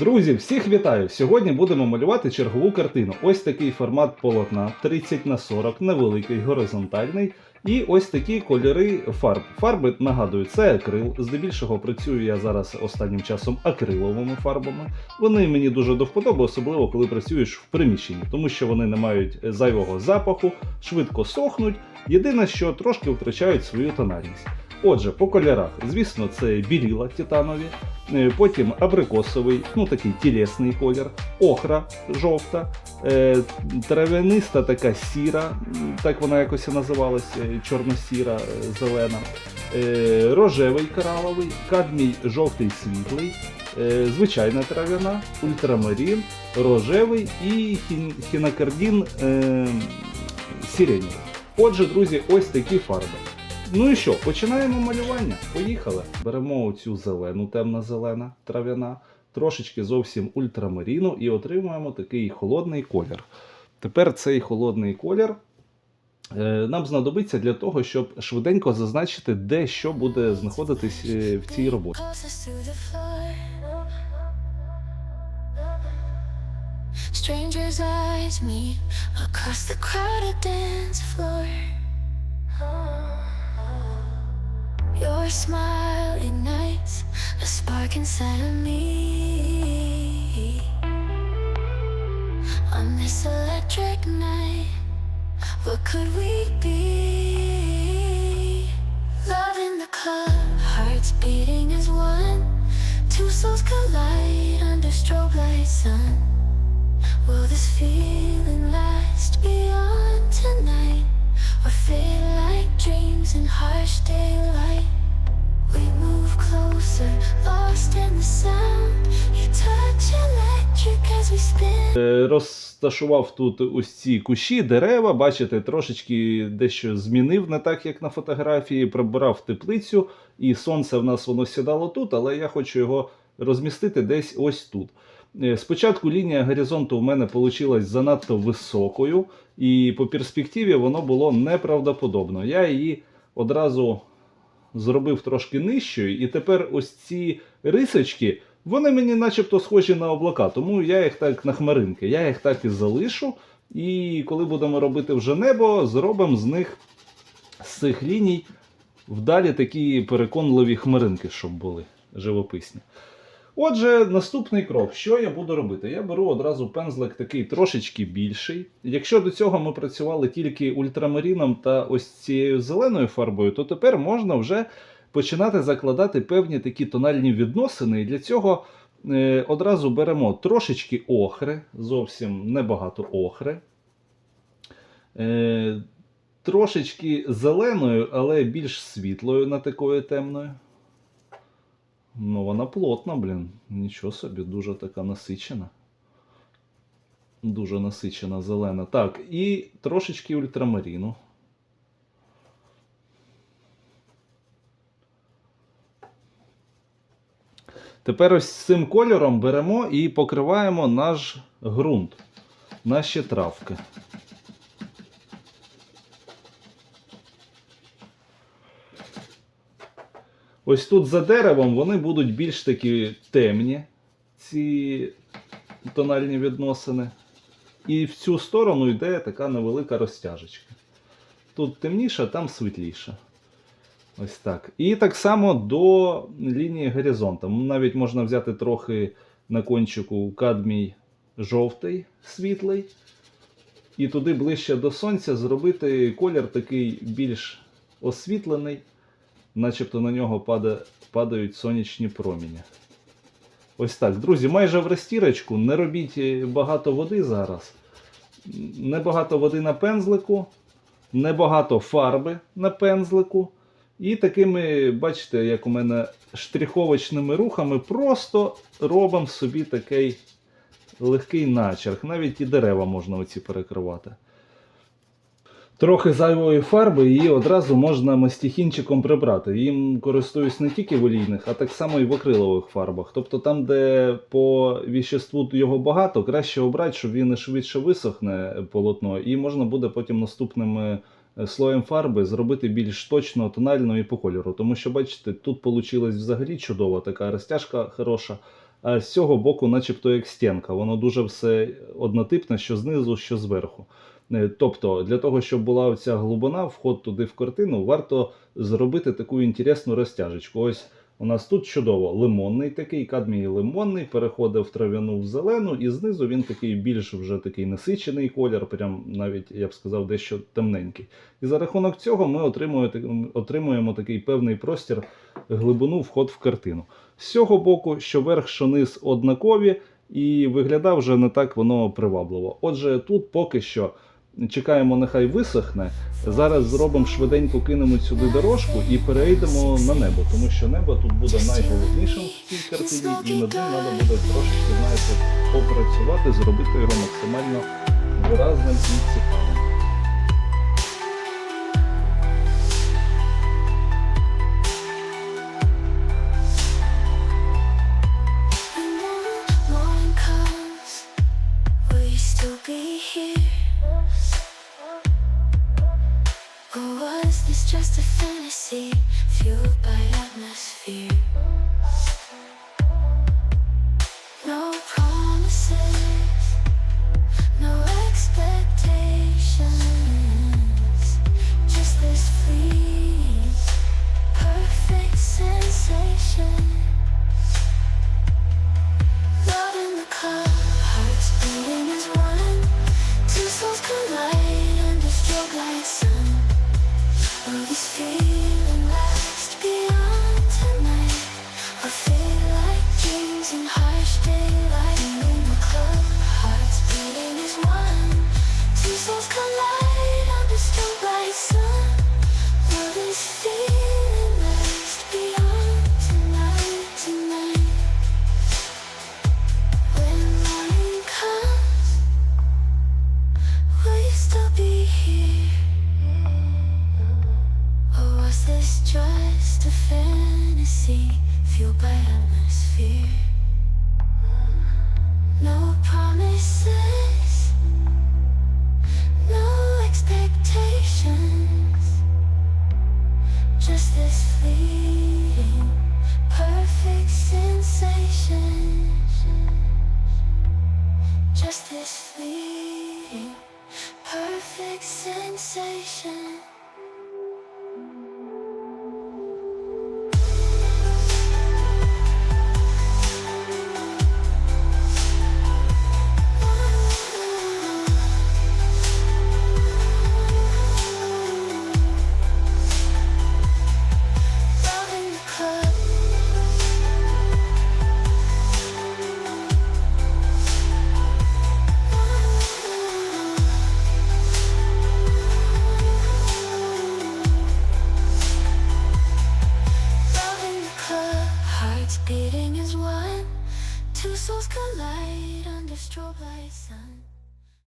Друзі, всіх вітаю! Сьогодні будемо малювати чергову картину. Ось такий формат полотна 30 на 40, невеликий, горизонтальний. І ось такі кольори фарб. Фарби нагадую, це акрил. Здебільшого працюю я зараз останнім часом акриловими фарбами. Вони мені дуже до вподоби, особливо коли працюєш в приміщенні, тому що вони не мають зайвого запаху, швидко сохнуть. Єдине, що трошки втрачають свою тональність. Отже, по кольорах, звісно, це біліла титанові, е, потім абрикосовий, ну такий тілесний колір, охра жовта, е, травяниста така сіра, так вона якось і називалася, е, чорно-сіра, зелена, рожевий кораловий, кадмій жовтий світлий, звичайна трав'яна, ультрамарін, рожевий і хінокардін е. Отже, друзі, ось такі фарби. Ну і що, починаємо малювання. Поїхали. Беремо оцю зелену, темно-зелена, трав'яна, трошечки зовсім ультрамаріну і отримуємо такий холодний колір. Тепер цей холодний колір е, нам знадобиться для того, щоб швиденько зазначити, де що буде знаходитись е, в цій роботі. Strangers' eyes meet across the crowded dance floor. Your smile ignites a spark inside of me. On this electric night, what could we be? Love in the club, hearts beating as one. Two souls collide under strobe light sun. Will this feeling last beyond tonight? Or fade like dreams in harsh daylight? Розташував тут ось ці кущі, дерева, бачите, трошечки дещо змінив, не так як на фотографії, прибирав теплицю, і сонце в нас воно сідало тут, але я хочу його розмістити десь ось тут. Е, Спочатку лінія горизонту в мене вийшла занадто високою, і по перспективі воно було неправдоподобно. Я її одразу зробив трошки нижчою, і тепер ось ці рисочки, вони мені начебто схожі на облака, тому я їх так на хмаринки, я їх так і залишу. І коли будемо робити вже небо, зробимо з них з цих ліній вдалі такі переконливі хмаринки, щоб були живописні. Отже, наступний крок. Що я буду робити? Я беру одразу пензлик такий трошечки більший. Якщо до цього ми працювали тільки ультрамаріном та ось цією зеленою фарбою, то тепер можна вже починати закладати певні такі тональні відносини. І для цього е, одразу беремо трошечки охри, зовсім небагато охри. Е, трошечки зеленою, але більш світлою, на такою темною. Ну, вона плотна, блін. Нічого собі, дуже така насичена. Дуже насичена зелена. Так, і трошечки ультрамаріну. Тепер ось цим кольором беремо і покриваємо наш ґрунт, наші травки. Ось тут за деревом вони будуть більш такі темні, ці тональні відносини. І в цю сторону йде така невелика розтяжечка. Тут темніше, там світліше. Ось так. І так само до лінії горизонту. Навіть можна взяти трохи на кончику кадмій жовтий, світлий. І туди ближче до сонця зробити колір такий більш освітлений начебто на нього пада, падають сонячні проміні. Ось так, друзі, майже в розтірочку. Не робіть багато води зараз. Небагато води на пензлику, небагато фарби на пензлику. І такими, бачите, як у мене штриховочними рухами, просто робимо собі такий легкий начерк. Навіть і дерева можна оці перекривати. Трохи зайвої фарби її одразу можна мастихінчиком прибрати. Їм користуюсь не тільки в олійних, а так само і в акрилових фарбах. Тобто там, де по віществу його багато, краще обрати, щоб він швидше висохне полотно, і можна буде потім наступним е, слоєм фарби зробити більш точно, тонально і по кольору. Тому що, бачите, тут вийшла взагалі чудова така розтяжка хороша. а з цього боку, начебто, як стінка. Воно дуже все однотипне, що знизу, що зверху. Е, Тобто, для того, щоб була ця глибина, вход туди в картину, варто зробити таку інтересну розтяжечку. Ось у нас тут чудово лимонний такий, кадмій лимонний, переходить в трав'яну в зелену, і знизу він такий більш вже такий насичений колір, прям навіть я б сказав, дещо темненький. І за рахунок цього ми отримуємо, отримуємо такий певний простір, глибину, вход в картину. З цього боку, що верх, що низ однакові, і виглядає вже не так воно привабливо. Отже, тут поки що чекаємо, нехай висохне. Зараз зробимо швиденько, кинемо сюди дорожку і перейдемо на небо, тому що небо тут буде найголовнішим в цій картині, і над ним треба буде трошечки, знаєте, попрацювати, зробити його максимально виразним і цікавим. Just a perfect sensation.